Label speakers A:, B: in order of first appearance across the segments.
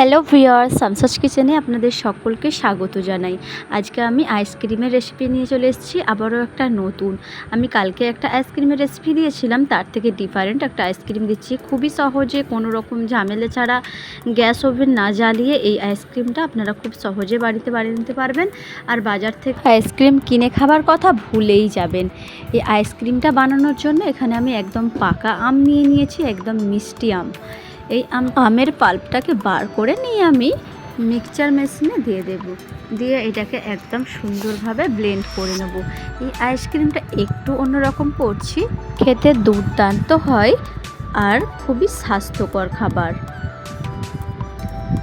A: Hello viewer সামসাজ কিচেনে আপনাদের সকলকে স্বাগত জানাই। আজকে আমি আইসক্রিমের রেসিপি নিয়ে চলে এসেছি, আবারও একটা নতুন। আমি কালকে একটা আইসক্রিমের রেসিপি দিয়েছিলাম, তার থেকে ডিফারেন্ট একটা আইসক্রিম দিচ্ছি। খুবই সহজে, কোনো রকম ঝামেলা ছাড়া, গ্যাস ওভেন না জ্বালিয়ে এই আইসক্রিমটা আপনারা খুব সহজে বাড়িতে বানিয়ে নিতে পারবেন। আর বাজার থেকে আইসক্রিম কিনে খাবার কথা ভুলেই যাবেন। এই আইসক্রিমটা বানানোর জন্য এখানে আমি একদম পাকা আম নিয়ে নিয়েছি, একদম মিষ্টি আম। এই আম আমের পাল্পটাকে বার করে নিয়ে আমি মিক্সচার মেশিনে দিয়ে দেব। দিয়ে এটাকে একদম সুন্দরভাবে ব্লেন্ড করে নেব। এই আইসক্রিমটা একটু অন্যরকম করছি। খেতে দুর্দান্ত হয় আর খুবই স্বাস্থ্যকর খাবার।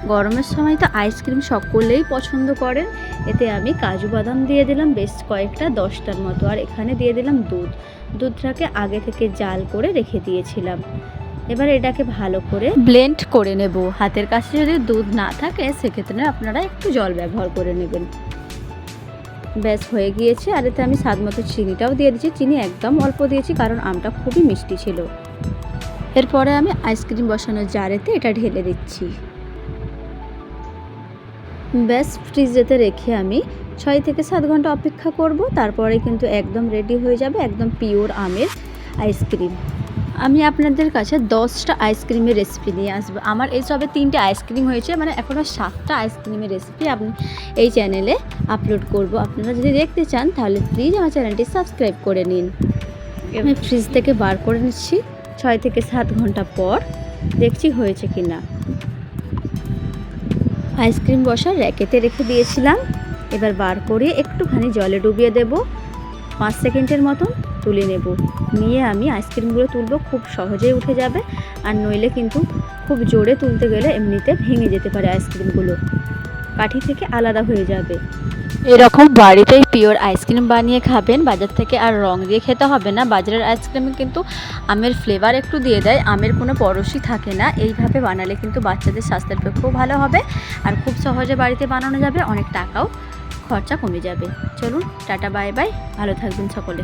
A: গরমের সময় তো আইসক্রিম সকলেই পছন্দ করেন। এতে আমি কাজু বাদাম দিয়ে দিলাম বেশ কয়েকটা দশটার মতো। আর এখানে দিয়ে দিলাম দুধ। দুধটাকে আগে থেকে জাল করে রেখে দিয়েছিলাম। এবার এটাকে ভালো করে ব্লেন্ড করে নেব। হাতের কাছে যদি দুধ না থাকে, সেক্ষেত্রে আপনারা একটু জল ব্যবহার করে নেবেন। ব্যাস, হয়ে গিয়েছে। আর এতে আমি স্বাদ মতো চিনিটাও দিয়ে দিয়েছি। চিনি একদম অল্প দিয়েছি, কারণ আমটা খুবই মিষ্টি ছিল। এরপরে আমি আইসক্রিম বসানোর জারেতে এটা ঢেলে দিচ্ছি। ব্যাস, ফ্রিজেতে রেখে আমি ছয় থেকে সাত ঘণ্টা অপেক্ষা করব। তারপরে কিন্তু একদম রেডি হয়ে যাবে একদম পিওর আমের আইসক্রিম। আমি আপনাদের কাছে দশটা আইসক্রিমের রেসিপি নিয়ে আসব। আমার এই সবে তিনটে আইসক্রিম হয়েছে মানে এখনও সাতটা আইসক্রিমের রেসিপি আপনি এই চ্যানেলে আপলোড করব। আপনারা যদি দেখতে চান, তাহলে প্লিজ আমার চ্যানেলটি সাবস্ক্রাইব করে নিন। আমি ফ্রিজ থেকে বার করে নিচ্ছি, ছয় থেকে সাত ঘণ্টা পর দেখছি হয়েছে কি না আইসক্রিম বসার র্যাকেতে রেখে দিয়েছিলাম, এবার বার করে একটুখানি জলে ডুবিয়ে দেব। পাঁচ সেকেন্ডের মতন তুলে নেব। নিয়ে আমি আইসক্রিমগুলো তুলবো, খুব সহজেই উঠে যাবে। আর নইলে কিন্তু খুব জোরে তুলতে গেলে এমনিতে ভেঙে যেতে পারে আইসক্রিমগুলো। কাঠি থেকে আলাদা হয়ে যাবে। এরকম বাড়িতেই পিওর আইসক্রিম বানিয়ে খাবেন, বাজার থেকে আর রং দিয়ে খেতে হবে না। বাজারের আইসক্রিমে কিন্তু আমের ফ্লেভার একটু দিয়ে দেয়, আমের কোনো পরশই থাকে না। এইভাবে বানালে কিন্তু বাচ্চাদের স্বাস্থ্যের পক্ষেও ভালো হবে। আর খুব সহজে বাড়িতে বানানো যাবে, অনেক টাকাও খরচা কমে যাবে। চলুন, টাটা বাই বাই ভালো থাকবেন সকলে।